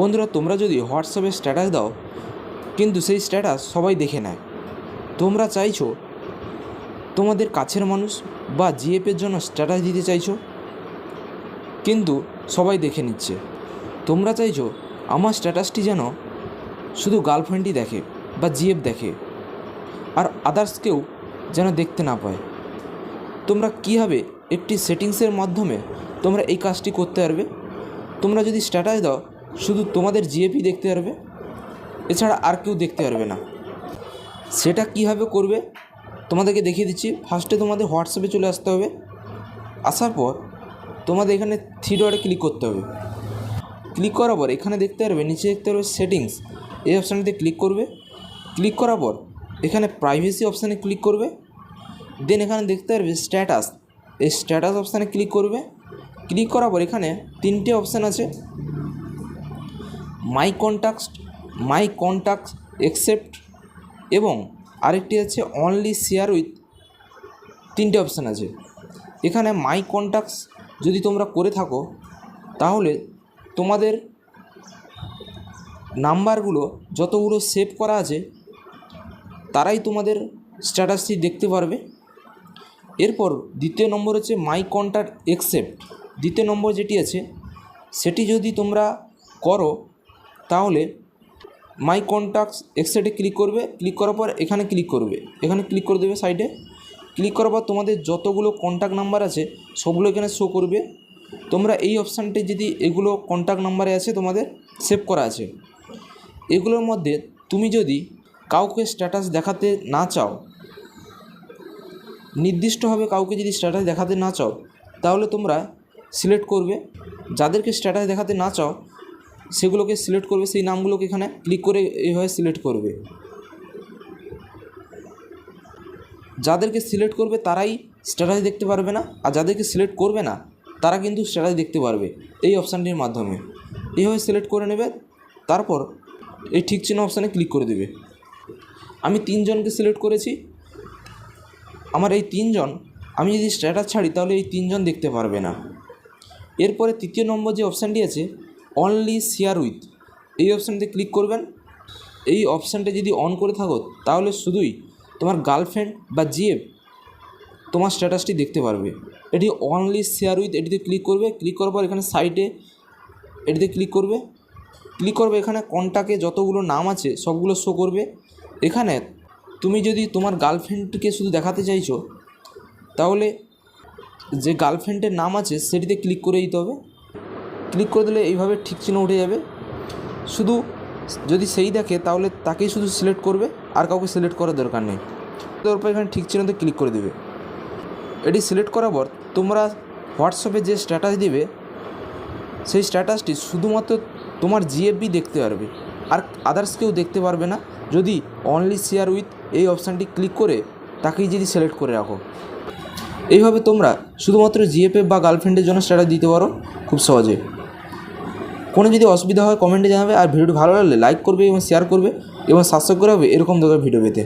বন্ধুরা, তোমরা যদি হোয়াটসঅ্যাপে স্ট্যাটাস দাও, কিন্তু সেই স্ট্যাটাস সবাই দেখে নেয়। তোমরা চাইছো তোমাদের কাছের মানুষ বা জিএফের জন্য স্ট্যাটাস দিতে চাইছো, কিন্তু সবাই দেখে নিচ্ছে। তোমরা চাইছো আমার স্ট্যাটাসটি যেন শুধু গার্লফ্রেন্ডই দেখে বা জিএফ দেখে, আর আদার্স কেউ যেন দেখতে না পায়। তোমরা কীভাবে একটি সেটিংসের মাধ্যমে তোমরা এই কাজটি করতে পারবে? তোমরা যদি স্ট্যাটাস দাও শুধু তোমাদের জিএপি দেখতে পারবে, এছাড়া আর কেউ দেখতে পারবে না। সেটা কীভাবে করবে, তোমাদেরকে দেখিয়ে দিচ্ছি। ফার্স্টে তোমাদের হোয়াটসঅ্যাপে চলে আসতে হবে। আসার পর তোমাদের এখানে থ্রি ডটে ক্লিক করতে হবে। ক্লিক করার পর এখানে দেখতে পারবে, নিচে দেখতে পারবে সেটিংস এই অপশানটিতে ক্লিক করবে। ক্লিক করার পর এখানে প্রাইভেসি অপশানে ক্লিক করবে। দেন এখানে দেখতে পারবে স্ট্যাটাস এই স্ট্যাটাস অপশানে ক্লিক করবে। ক্লিক করার পর এখানে তিনটে অপশান আছে। My contact my contact except এবং আরেকটি আছে অনলি শেয়ার উইথ তিনটে অপশান আছে। এখানে মাই কন্ট্যাক্টস যদি তোমরা করে থাকো, তাহলে তোমাদের নাম্বারগুলো যতগুলো সেভ করা আছে, তারাই তোমাদের স্ট্যাটাসটি দেখতে পারবে। এরপর দ্বিতীয় নম্বর হচ্ছে মাই কন্ট্যাক্ট এক্সেপ্ট দ্বিতীয় নম্বর যেটি আছে, সেটি যদি তোমরা করো তাহলে মাই কন্ট্যাক্টস এক্সেটে ক্লিক করবে ক্লিক করার পর এখানে ক্লিক করবে। এখানে ক্লিক করে দেবে সাইডে ক্লিক করার পর তোমাদের যতগুলো কন্ট্যাক্ট নাম্বার আছে, সবগুলো এখানে শো করবে। তোমরা এই অপশানটি যদি এগুলো কন্ট্যাক্ট নাম্বারে আছে, তোমাদের সেভ করা আছে। এগুলোর মধ্যে তুমি যদি কাউকে স্ট্যাটাস দেখাতে না চাও, নির্দিষ্টভাবে কাউকে যদি স্ট্যাটাস দেখাতে না চাও, তাহলে তোমরা সিলেক্ট করবে। যাদেরকে স্ট্যাটাস দেখাতে না চাও সেগুলোকে সিলেক্ট করবে, সেই নামগুলোকে এখানে ক্লিক করে এইভাবে সিলেক্ট করবে। যাদেরকে সিলেক্ট করবে তারাই স্ট্যাটাস দেখতে পারবে না, আর যাদেরকে সিলেক্ট করবে না, তারা কিন্তু স্ট্যাটাস দেখতে পারবে এই অপশানটির মাধ্যমে। এইভাবে সিলেক্ট করে নেবে, তারপর এই ঠিক চিহ্ন অপশানে ক্লিক করে দেবে। আমি তিনজনকে সিলেক্ট করেছি। আমার এই তিনজন, আমি যদি স্ট্যাটাস ছাড়ি তাহলে এই তিনজন দেখতে পারবে না। এরপরে তৃতীয় নম্বর যে অপশানটি আছে অনলি শেয়ার উইথ এই অপশানটিতে ক্লিক করবেন। এই অপশানটা যদি অন করে থাকো, তাহলে শুধুই তোমার গার্লফ্রেন্ড বা জিএফ তোমার স্ট্যাটাসটি দেখতে পারবে। এটি অনলি শেয়ার উইথ এটিতে ক্লিক করবে। ক্লিক করার পর এখানে সাইডে এটিতে ক্লিক করবে। ক্লিক করবে এখানে কন্ট্যাক্টে যতগুলো নাম আছে, সবগুলো শো করবে। এখানে তুমি যদি তোমার গার্লফ্রেন্ডকে শুধু দেখাতে চাইছো, তাহলে যে গার্লফ্রেন্ডের নাম আছে, সেটিতে ক্লিক করে দিতে হবে। ক্লিক করে দিলে এইভাবে ঠিক চিহ্ন উঠে যাবে। শুধু যদি সেই দেখে, তাহলে তাকেই শুধু সিলেক্ট করবে, আর কাউকে সিলেক্ট করার দরকার নেই। তারপর এখানে ঠিক চিহ্নতে ক্লিক করে দেবে। এটি সিলেক্ট করার পর তোমরা হোয়াটসঅ্যাপে যে স্ট্যাটাস দিবে, সেই স্ট্যাটাসটি শুধুমাত্র তোমার জিএফবি দেখতে পারবে, আর আদার্স কেউ দেখতে পারবে না। যদি অনলি শেয়ার উইথ এই অপশানটি ক্লিক করে তাকেই যদি সিলেক্ট করে রাখো। এইভাবে তোমরা শুধুমাত্র জিএফএফ বা গার্লফ্রেন্ডের জন্য স্ট্যাটাস দিতে পারো খুব সহজে। কোনো যদি অসুবিধা হয় কমেন্টে জানাবে, আর ভিডিওটি ভালো লাগলে লাইক করবে এবং শেয়ার করবে এবং সাবস্ক্রাইব করে হবে এরকম ধরনের ভিডিও পেতে।